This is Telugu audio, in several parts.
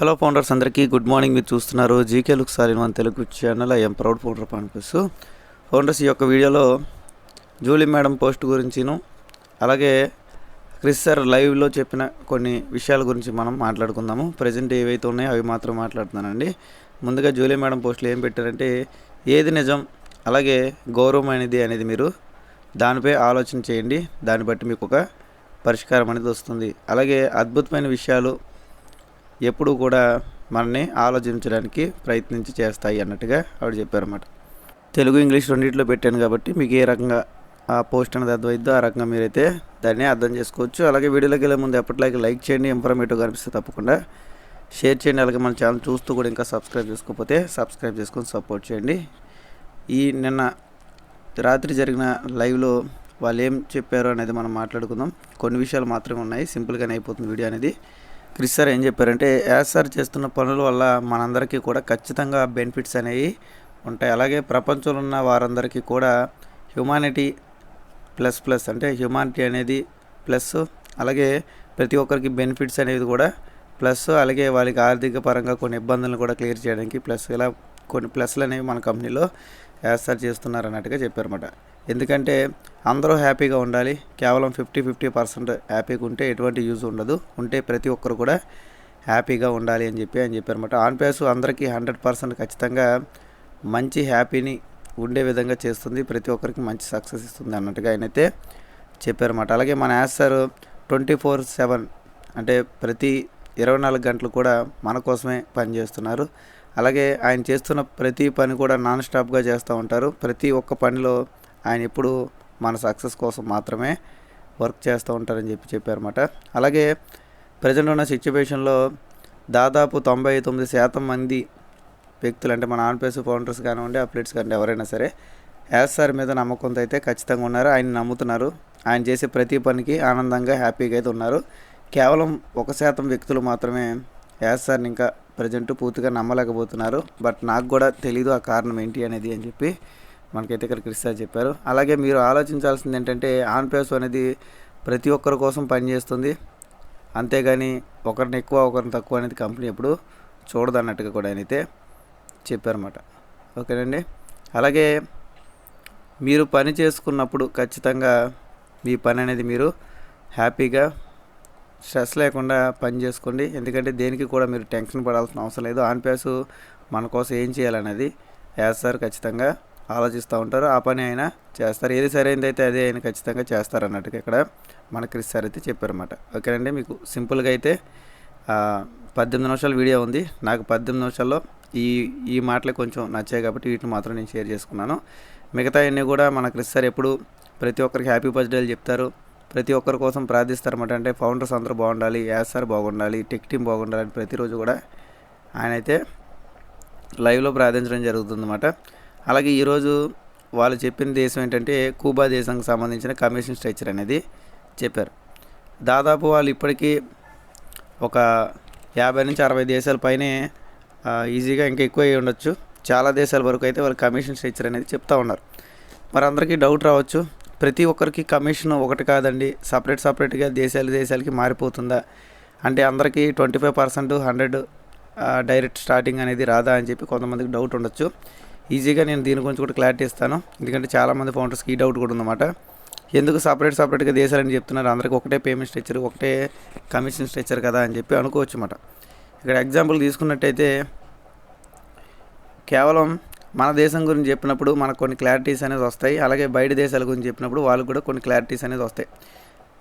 హలో ఫౌండర్స్ అందరికీ గుడ్ మార్నింగ్. మీరు చూస్తున్నారు GK look sir in one Telugu channel. I'm proud founder పాన్పిస్తూ founders ఈ యొక్క వీడియోలో జూలీ మేడం పోస్ట్ గురించిను అలాగే క్రిస్ సార్ లైవ్లో చెప్పిన కొన్ని విషయాల గురించి మనం మాట్లాడుకుందాము. ప్రజెంట్ ఏవైతే ఉన్నాయో అవి మాత్రం మాట్లాడుతున్నానండి. ముందుగా జూలీ మేడం పోస్టులు ఏం పెట్టారంటే ఏది నిజం అలాగే గౌరవం అనేది అనేది మీరు దానిపై ఆలోచన చేయండి. దాన్ని బట్టి మీకు ఒక పరిష్కారం అనేది వస్తుంది. అలాగే అద్భుతమైన విషయాలు ఎప్పుడు కూడా మనని ఆలోచించడానికి ప్రయత్నించి చేస్తాయి అన్నట్టుగా ఆవిడ చెప్పారన్నమాట. తెలుగు ఇంగ్లీష్ రెండింటిలో పెట్టాను కాబట్టి మీకు ఏ రకంగా ఆ పోస్ట్ అనేది అర్థమైద్దో ఆ రకంగా మీరైతే దాన్ని అర్థం చేసుకోవచ్చు. అలాగే వీడియోలోకి వెళ్ళే ముందు ఎప్పటిలాగే లైక్ చేయండి ఇన్ఫర్మేటివ్ కనిపిస్తే తప్పకుండా షేర్ చేయండి. అలాగే మన ఛానల్ చూస్తూ కూడా ఇంకా సబ్స్క్రైబ్ చేసుకోకపోతే సబ్స్క్రైబ్ చేసుకొని సపోర్ట్ చేయండి. ఈ నిన్న రాత్రి జరిగిన లైవ్లో వాళ్ళు ఏం చెప్పారు అనేది మనం మాట్లాడుకుందాం. కొన్ని విషయాలు మాత్రమే ఉన్నాయి. సింపుల్గానే అయిపోతుంది వీడియో అనేది. క్రిష్ సార్ ఏం చెప్పారంటే యాజ్ సార్ చేస్తున్న పనుల వల్ల మనందరికీ కూడా ఖచ్చితంగా బెనిఫిట్స్ అనేవి ఉంటాయి. అలాగే ప్రపంచంలో ఉన్న వారందరికీ కూడా హ్యుమానిటీ ప్లస్ ప్లస్ అంటే హ్యుమానిటీ అనేది ప్లస్ అలాగే ప్రతి ఒక్కరికి బెనిఫిట్స్ అనేది కూడా ప్లస్ అలాగే వాళ్ళకి ఆర్థిక పరంగా కొన్ని ఇబ్బందులను కూడా క్లియర్ చేయడానికి ప్లస్. ఇలా కొన్ని ప్లస్లు అనేవి మన కంపెనీలో ఏర్పాటు చేస్తున్నారు అన్నట్టుగా చెప్పారన్నమాట. ఎందుకంటే అందరూ హ్యాపీగా ఉండాలి. కేవలం ఫిఫ్టీ ఫిఫ్టీ పర్సెంట్ హ్యాపీగా ఉంటే ఎటువంటి యూజ్ ఉండదు. ఉంటే ప్రతి ఒక్కరు కూడా హ్యాపీగా ఉండాలి అని చెప్పి అని చెప్పారన్నమాట. ఆన్ పేస్ అందరికీ హండ్రెడ్ పర్సెంట్ ఖచ్చితంగా మంచి హ్యాపీని ఉండే విధంగా చేస్తుంది. ప్రతి ఒక్కరికి మంచి సక్సెస్ ఇస్తుంది అన్నట్టుగా ఆయనైతే చెప్పారన్నమాట. అలాగే మన యాస్ సార్ ట్వంటీ ఫోర్ సెవెన్ అంటే ప్రతి ఇరవై నాలుగు గంటలు కూడా మన కోసమే పనిచేస్తున్నారు. అలాగే ఆయన చేస్తున్న ప్రతి పని కూడా నాన్ స్టాప్గా చేస్తూ ఉంటారు. ప్రతి ఒక్క పనిలో ఆయన ఎప్పుడు మన సక్సెస్ కోసం మాత్రమే వర్క్ చేస్తూ ఉంటారని చెప్పి చెప్పారన్నమాట. అలాగే ప్రజెంట్ ఉన్న సిచ్యువేషన్లో దాదాపు తొంభై తొమ్మిది శాతం మంది వ్యక్తులు అంటే మన ఆన్పేస్ ఫౌండర్స్ కానివ్వండి అప్లెట్స్ కానివ్వండి ఎవరైనా సరే యాస్ సార్ మీద నమ్మకంతో అయితే ఖచ్చితంగా ఉన్నారు. ఆయన నమ్ముతున్నారు. ఆయన చేసే ప్రతి పనికి ఆనందంగా హ్యాపీగా అయితే ఉన్నారు. కేవలం ఒక శాతం వ్యక్తులు మాత్రమే యాస్ సార్ని ఇంకా ప్రజెంట్ పూర్తిగా నమ్మలేకపోతున్నారు. బట్ నాకు కూడా తెలీదు ఆ కారణం ఏంటి అనేది అని చెప్పి మనకైతే ఇక్కడ క్రిస్తా చెప్పారు. అలాగే మీరు ఆలోచించాల్సింది ఏంటంటే ఆన్పేస్ అనేది ప్రతి ఒక్కరి కోసం పనిచేస్తుంది అంతేగాని ఒకరిని ఎక్కువ ఒకరిని తక్కువ అనేది కంపెనీ ఎప్పుడు చూడదు అన్నట్టుగా కూడా ఆయన అయితే చెప్పారన్నమాట. ఓకేనండి? అలాగే మీరు పని చేసుకున్నప్పుడు ఖచ్చితంగా మీ పని అనేది మీరు హ్యాపీగా స్ట్రెస్ లేకుండా పని చేసుకోండి. ఎందుకంటే దేనికి కూడా మీరు టెన్షన్ పడాల్సిన అవసరం లేదు. ఆన్ పేసు మన కోసం ఏం చేయాలనేది వేస్తారు ఖచ్చితంగా ఆలోచిస్తూ ఉంటారు. ఆ పని అయినా చేస్తారు. ఏది సరైనది అయితే అదే ఆయన ఖచ్చితంగా చేస్తారు అన్నట్టుగా ఇక్కడ మన క్రిస్ సార్ అయితే చెప్పారన్నమాట. ఓకేనండి మీకు సింపుల్గా అయితే పద్దెనిమిది నిమిషాల వీడియో ఉంది. నాకు పద్దెనిమిది నిమిషాల్లో ఈ ఈ మాటలు కొంచెం నచ్చాయి కాబట్టి వీటిని మాత్రం నేను షేర్ చేసుకున్నాను. మిగతా అన్నీ కూడా మన క్రిస్ సార్ ఎప్పుడు ప్రతి ఒక్కరికి హ్యాపీ బర్త్డేలు చెప్తారు. ప్రతి ఒక్కరి కోసం ప్రార్థిస్తారన్నమాట అంటే ఫౌండర్స్ అందరూ బాగుండాలి యాస్ బాగుండాలి టెక్ టీమ్ బాగుండాలి అని ప్రతిరోజు కూడా ఆయన అయితే లైవ్లో ప్రార్థించడం జరుగుతుందన్నమాట అలాగే ఈరోజు వాళ్ళు చెప్పిన దేశం ఏంటంటే కూబా దేశానికి సంబంధించిన కమిషన్ స్ట్రక్చర్ అనేది చెప్పారు. దాదాపు వాళ్ళు ఇప్పటికీ ఒక యాభై నుంచి అరవై దేశాల పైనే ఈజీగా ఇంకా ఎక్కువ అయ్యి ఉండొచ్చు. చాలా దేశాల వరకు అయితే వాళ్ళు కమిషన్ స్ట్రక్చర్ అనేది చెప్తా ఉన్నారు. మరి అందరికీ డౌట్ రావచ్చు. ప్రతి ఒక్కరికి కమిషన్ ఒకటి కాదండి. సపరేట్ సపరేట్గా దేశాలు దేశాలకి మారిపోతుందా? అంటే అందరికీ twenty five percent hundred direct starting అనేది రాదా అని చెప్పి కొంతమందికి డౌట్ ఉండొచ్చు. ఈజీగా నేను దీని గురించి కూడా క్లారిటీ ఇస్తాను. ఎందుకంటే చాలామంది ఫౌండర్స్కి ఈ డౌట్ కూడా ఉందన్నమాట. ఎందుకు సపరేట్ సపరేట్గా దేశాలని చెప్తున్నారు? అందరికి ఒకటే పేమెంట్ స్ట్రక్చర్ ఒకటే కమిషన్ స్ట్రక్చర్ కదా అని చెప్పి అనుకోవచ్చు అన్నమాట ఇక్కడ ఎగ్జాంపుల్ తీసుకున్నట్టయితే కేవలం మన దేశం గురించి చెప్పినప్పుడు మనకు కొన్ని క్లారిటీస్ అనేది వస్తాయి. అలాగే బయట దేశాల గురించి చెప్పినప్పుడు వాళ్ళకు కూడా కొన్ని క్లారిటీస్ అనేది వస్తాయి.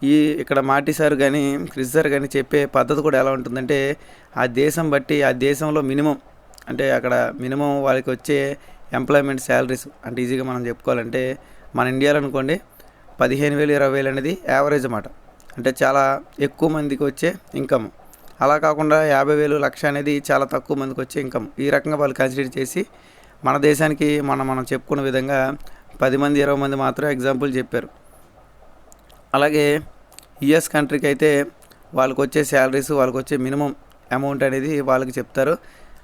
ఈ ఇక్కడ మాటి సార్ కానీ క్రిస్ సార్ కానీ చెప్పే పద్ధతి కూడా ఎలా ఉంటుందంటే ఆ దేశం బట్టి ఆ దేశంలో మినిమం అంటే అక్కడ మినిమం వాళ్ళకి వచ్చే ఎంప్లాయ్మెంట్ శాలరీస్ అంటే ఈజీగా మనం చెప్పుకోవాలంటే మన ఇండియాలో అనుకోండి పదిహేను వేలు ఇరవై వేలు అనేది యావరేజ్ అన్నమాట. అంటే చాలా ఎక్కువ మందికి వచ్చే ఇన్కమ్ అలా కాకుండా యాభై వేలు లక్ష అనేది చాలా తక్కువ మందికి వచ్చే ఇన్కమ్ ఈ రకంగా వాళ్ళు కన్సిడర్ చేసి మన దేశానికి మనం మనం చెప్పుకున్న విధంగా పది మంది ఇరవై మంది మాత్రం ఎగ్జాంపుల్ చెప్పారు. అలాగే యుఎస్ కంట్రీకి అయితే వాళ్ళకి వచ్చే శాలరీస్ వాళ్ళకి వచ్చే మినిమం అమౌంట్ అనేది వాళ్ళకి చెప్తారు.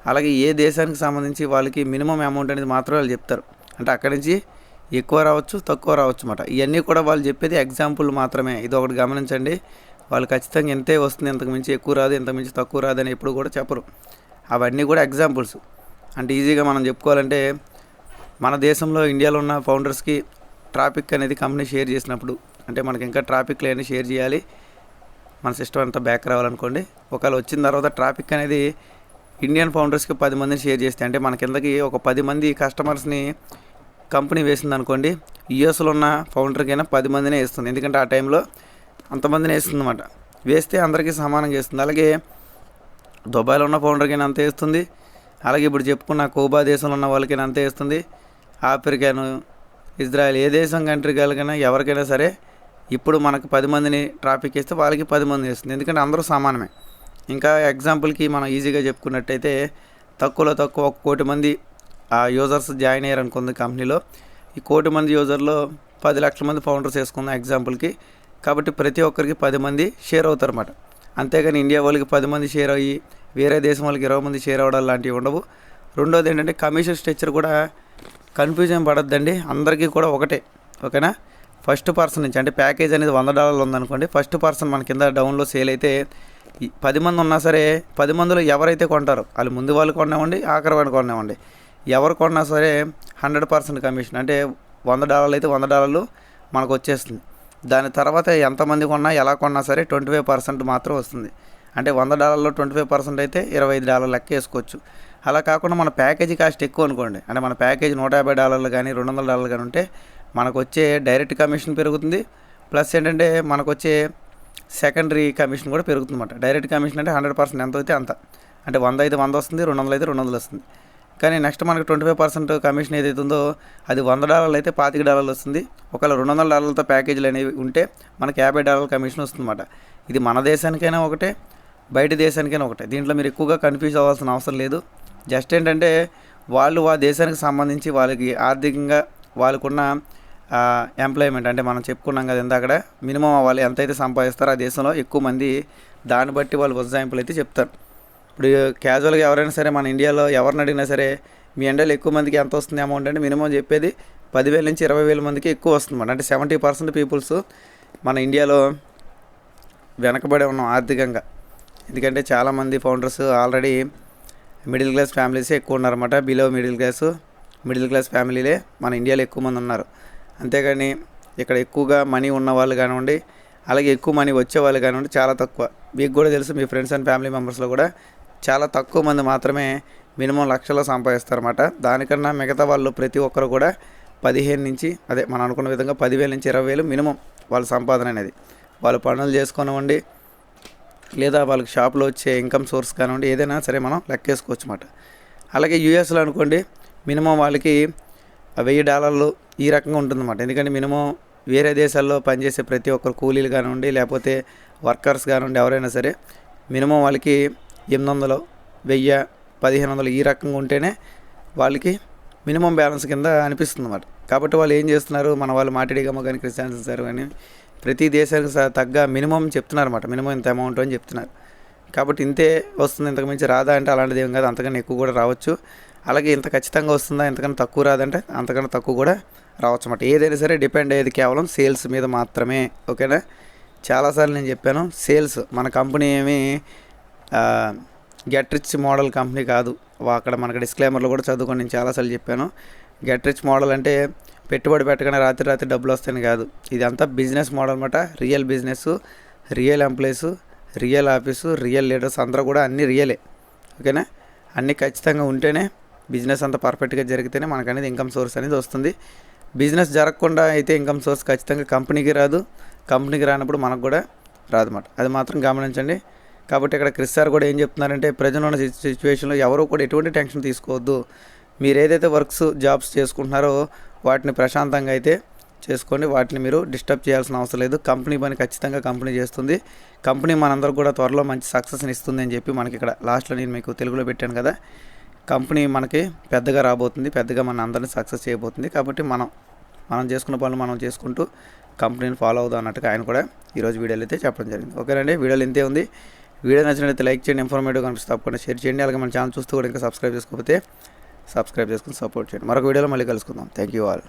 అలాగే ఏ దేశానికి సంబంధించి వాళ్ళకి మినిమం అమౌంట్ అనేది మాత్రం వాళ్ళు చెప్తారు. అంటే అక్కడి నుంచి ఎక్కువ రావచ్చు తక్కువ రావచ్చు అన్నమాట. ఇవన్నీ కూడా వాళ్ళు చెప్పేది ఎగ్జాంపుల్ మాత్రమే. ఇది ఒకటి గమనించండి. వాళ్ళు ఖచ్చితంగా ఎంతే వస్తుంది ఇంతకు మించి ఎక్కువ రాదు ఇంతకు మించి తక్కువ రాదు అని ఎప్పుడు కూడా చెప్పరు. అవన్నీ కూడా ఎగ్జాంపుల్స్ అంటే ఈజీగా మనం చెప్పుకోవాలంటే మన దేశంలో ఇండియాలో ఉన్న ఫౌండర్స్కి ట్రాఫిక్ అనేది కంపెనీ షేర్ చేసినప్పుడు అంటే మనకి ఇంకా ట్రాఫిక్ లేని షేర్ చేయాలి. మన సిస్టమ్ అంతా బ్యాక్ రావాలనుకోండి. ఒకవేళ వచ్చిన తర్వాత ట్రాఫిక్ అనేది ఇండియన్ ఫౌండర్స్కి పది మందిని షేర్ చేస్తే అంటే మన కిందకి ఒక పది మంది కస్టమర్స్ని కంపెనీ వేసింది అనుకోండి యూఎస్లో ఉన్న ఫౌండర్కైనా పది మందినే వేస్తుంది. ఎందుకంటే ఆ టైంలో అంతమందిని వేస్తుంది అనమాట వేస్తే అందరికీ సమానంగా వేస్తుంది అలాగే దుబాయ్లో ఉన్న ఫౌండర్కైనా అంత వేస్తుంది. అలాగే ఇప్పుడు చెప్పుకున్న కోబా దేశంలో ఉన్న వాళ్ళకైనా అంతే వేస్తుంది ఆఫ్రికాను ఇజ్రాయెల్ ఏ దేశం కంట్రీ కలిగినా ఎవరికైనా సరే ఇప్పుడు మనకు పది మందిని ట్రాఫిక్ ఇస్తే వాళ్ళకి పది మంది వేస్తుంది ఎందుకంటే అందరూ సమానమే. ఇంకా ఎగ్జాంపుల్కి మనం ఈజీగా చెప్పుకున్నట్టయితే తక్కువలో తక్కువ ఒక కోటి మంది ఆ యూజర్స్ జాయిన్ అయ్యారు అనుకుంది కంపెనీలో. ఈ కోటి మంది యూజర్లో పది లక్షల మంది ఫౌండర్స్ వేసుకుందాం ఎగ్జాంపుల్కి. కాబట్టి ప్రతి ఒక్కరికి పది మంది షేర్ అవుతారు అన్నమాట అంతేగాని ఇండియా వాళ్ళకి పది మంది షేర్ అయ్యి వేరే దేశం వాళ్ళకి ఇరవై మంది షేర్ అవ్వడం లాంటివి ఉండవు. రెండోది ఏంటంటే కమిషన్ స్ట్రక్చర్ కూడా కన్ఫ్యూజన్ పడద్దండి. అందరికీ కూడా ఒకటే. ఓకేనా? ఫస్ట్ పర్సన్ నుంచి అంటే ప్యాకేజ్ అనేది వంద డాలర్లు ఉందనుకోండి ఫస్ట్ పర్సన్ మన కింద డౌన్లో సేల్ అయితే పది మంది ఉన్నా సరే పది మందిలో ఎవరైతే కొంటారో వాళ్ళు ముందు వాళ్ళు కొన్నామండి ఆఖరి వాళ్ళు కొన్నామండి. ఎవరు కొన్నా సరే హండ్రెడ్ పర్సెంట్ కమిషన్ అంటే వంద డాలర్లు అయితే వంద డాలర్లు మనకు వచ్చేస్తుంది. దాని తర్వాత ఎంతమంది కొన్నా ఎలా కొన్నా సరే ట్వంటీ ఫైవ్ పర్సెంట్ మాత్రం వస్తుంది. అంటే వంద డాలర్లో ట్వంటీ ఫైవ్ పర్సెంట్ అయితే ఇరవై ఐదు డాలర్లు లెక్క వేసుకోవచ్చు. అలా కాకుండా మన ప్యాకేజీ కాస్ట్ ఎక్కువ అనుకోండి. అంటే మన ప్యాకేజ్ నూట యాభై డాలర్లు కానీ రెండు వందల డాలర్లు కానీ ఉంటే మనకు వచ్చే డైరెక్ట్ కమిషన్ పెరుగుతుంది. ప్లస్ ఏంటంటే మనకు వచ్చే సెకండరీ కమిషన్ కూడా పెరుగుతుంది అనమాట డైరెక్ట్ కమిషన్ అంటే హండ్రెడ్ పర్సెంట్ ఎంత అయితే అంత. అంటే వంద అయితే వంద వస్తుంది రెండు వందలు అయితే రెండు వందలు వస్తుంది. కానీ నెక్స్ట్ మనకి ట్వంటీ ఫైవ్ పర్సెంట్ కమిషన్ ఏదైతే ఉందో అది వంద డాలర్లు అయితే పాతిక డాలర్లు వస్తుంది. ఒకవేళ రెండు వందల డాలర్లతో ప్యాకేజీలు అనేవి ఉంటే మనకి యాభై డాలర్ల కమిషన్ వస్తుందన్నమాట. ఇది మన దేశానికైనా ఒకటే బయట దేశానికైనా ఒకటే. దీంట్లో మీరు ఎక్కువగా కన్ఫ్యూజ్ అవ్వాల్సిన అవసరం లేదు. జస్ట్ ఏంటంటే వాళ్ళు ఆ దేశానికి సంబంధించి వాళ్ళకి ఆర్థికంగా వాళ్ళకున్న ఎంప్లాయ్మెంట్ అంటే మనం చెప్పుకున్నాం కదా ఇందాకడ మినిమం వాళ్ళు ఎంతైతే సంపాదిస్తారో ఆ దేశంలో ఎక్కువ మంది దాన్ని బట్టి వాళ్ళు ఉజ్జాయింపులు అయితే చెప్తారు. ఇప్పుడు క్యాజువల్గా ఎవరైనా సరే మన ఇండియాలో ఎవరిని అడిగినా సరే మీ ఎండలో ఎక్కువ మందికి ఎంత వస్తుంది అమౌంట్ అంటే మినిమం చెప్పేది పదివేల నుంచి ఇరవై వేల మందికి ఎక్కువ వస్తుంది అంటే సెవెంటీ పర్సెంట్ పీపుల్స్ మన ఇండియాలో వెనకబడి ఉన్నాం ఆర్థికంగా. ఎందుకంటే చాలామంది ఫౌండర్స్ ఆల్రెడీ మిడిల్ క్లాస్ ఫ్యామిలీసే ఎక్కువ ఉన్నారన్నమాట. Below middle class middle class ఫ్యామిలీలే మన ఇండియాలో ఎక్కువ మంది ఉన్నారు. అంతేగాని ఇక్కడ ఎక్కువగా మనీ ఉన్న వాళ్ళు కానివ్వండి అలాగే ఎక్కువ మనీ వచ్చే వాళ్ళు కానివ్వండి చాలా తక్కువ. మీకు కూడా తెలుసు మీ ఫ్రెండ్స్ అండ్ ఫ్యామిలీ మెంబర్స్లో కూడా చాలా తక్కువ మంది మాత్రమే మినిమం లక్షలో సంపాదిస్తారన్నమాట. దానికన్నా మిగతా వాళ్ళు ప్రతి ఒక్కరు కూడా పదిహేను నుంచి అదే మనం అనుకున్న విధంగా పదివేల నుంచి ఇరవై వేలు మినిమం వాళ్ళ సంపాదన అనేది. వాళ్ళు పనులు చేసుకోనివ్వండి లేదా వాళ్ళకి షాప్లో వచ్చే ఇన్కమ్ సోర్స్ కానివ్వండి ఏదైనా సరే మనం లెక్కేసుకోవచ్చు అన్నమాట. అలాగే యూఎస్లో అనుకోండి మినిమం వాళ్ళకి వెయ్యి డాలర్లు ఈ రకంగా ఉంటుందన్నమాట. ఎందుకంటే మినిమం వేరే దేశాల్లో పనిచేసే ప్రతి ఒక్కరు కూలీలు కానివ్వండి లేకపోతే వర్కర్స్ కానివ్వండి ఎవరైనా సరే మినిమం వాళ్ళకి ఎనిమిది వందలు వెయ్యి పదిహేను వందలు ఈ రకంగా ఉంటేనే వాళ్ళకి మినిమం బ్యాలెన్స్ కింద అనిపిస్తుంది అన్నమాట కాబట్టి వాళ్ళు ఏం చేస్తున్నారు? మన వాళ్ళు మాట్లాడిగమ్మ కానీ క్రిస్టియన్స్ సార్ కానీ ప్రతి దేశానికి తగ్గ మినిమం చెప్తున్నారు అనమాట మినిమం ఇంత అమౌంట్ అని చెప్తున్నారు. కాబట్టి ఇంతే వస్తుంది. ఇంతకు మించి రాదా అంటే అలాంటిది ఏం కాదు. అంతకన్నా ఎక్కువ కూడా రావచ్చు. అలాగే ఇంత ఖచ్చితంగా వస్తుందా ఇంతకన్నా తక్కువ రాదంటే అంతకన్నా తక్కువ కూడా రావచ్చు అన్నమాట ఏదైనా సరే డిపెండ్ అయ్యేది కేవలం సేల్స్ మీద మాత్రమే. ఓకేనా? చాలాసార్లు నేను చెప్పాను. సేల్స్ మన కంపెనీ ఏమి గెట్ రిచ్ మోడల్ కంపెనీ కాదు. అక్కడ మనకు డిస్క్లైమర్లో కూడా చదువుకొని నేను చాలాసార్లు చెప్పాను. గెట్ రిచ్ మోడల్ అంటే పెట్టుబడి పెట్టగానే రాత్రి రాత్రి డబ్బులు వస్తాయని కాదు. ఇదంతా బిజినెస్ మోడల్ అనమాట real business real employees real office real leaders అందరూ కూడా అన్నీ రియలే. ఓకేనా? అన్నీ ఖచ్చితంగా ఉంటేనే బిజినెస్ అంతా పర్ఫెక్ట్గా జరిగితేనే మనకు అనేది ఇన్కమ్ సోర్స్ అనేది వస్తుంది. బిజినెస్ జరగకుండా అయితే ఇన్కమ్ సోర్స్ ఖచ్చితంగా కంపెనీకి రాదు. కంపెనీకి రానప్పుడు మనకు కూడా రాదన్నమాట. అది మాత్రం గమనించండి. కాబట్టి ఇక్కడ క్రిస్ సార్ కూడా ఏం చెప్తున్నారంటే ప్రజలు ఉన్న సిచ్యువేషన్లో ఎవరు కూడా ఎటువంటి టెన్షన్ తీసుకోవద్దు. మీరు ఏదైతే వర్క్స్ జాబ్స్ చేసుకుంటున్నారో వాటిని ప్రశాంతంగా అయితే చేసుకోండి. వాటిని మీరు డిస్టర్బ్ చేయాల్సిన అవసరం లేదు. కంపెనీ పని ఖచ్చితంగా కంపెనీ చేస్తుంది. కంపెనీ మనందరూ కూడా త్వరలో మంచి సక్సెస్ని ఇస్తుంది అని చెప్పి మనకి ఇక్కడ లాస్ట్లో నేను మీకు తెలుగులో పెట్టాను కదా. కంపెనీ మనకి పెద్దగా రాబోతుంది. పెద్దగా మన అందరిని సక్సెస్ చేయబోతుంది. కాబట్టి మనం మనం చేసుకున్న పనులు మనం చేసుకుంటూ కంపెనీని ఫాలో అవుదాం అన్నట్టుగా ఆయన కూడా ఈరోజు వీడియోలు అయితే చెప్పడం జరిగింది. ఓకేనండి వీడియోలు ఇంతే ఉంది. వీడియో నచ్చినట్లయితే లైక్ చేయండి ఇన్ఫర్మేటివ్ కనిపిస్తే తప్పకుండా షేర్ చేయండి. అలాగే మన ఛానల్ చూస్తూ కూడా ఇంకా సబ్స్క్రైబ్ చేసుకోకపోతే సబ్స్క్రైబ్ చేసుకుని సపోర్ట్ చేయండి. మరొక వీడియోలో మళ్ళీ కలుసుకుందాం. Thank you all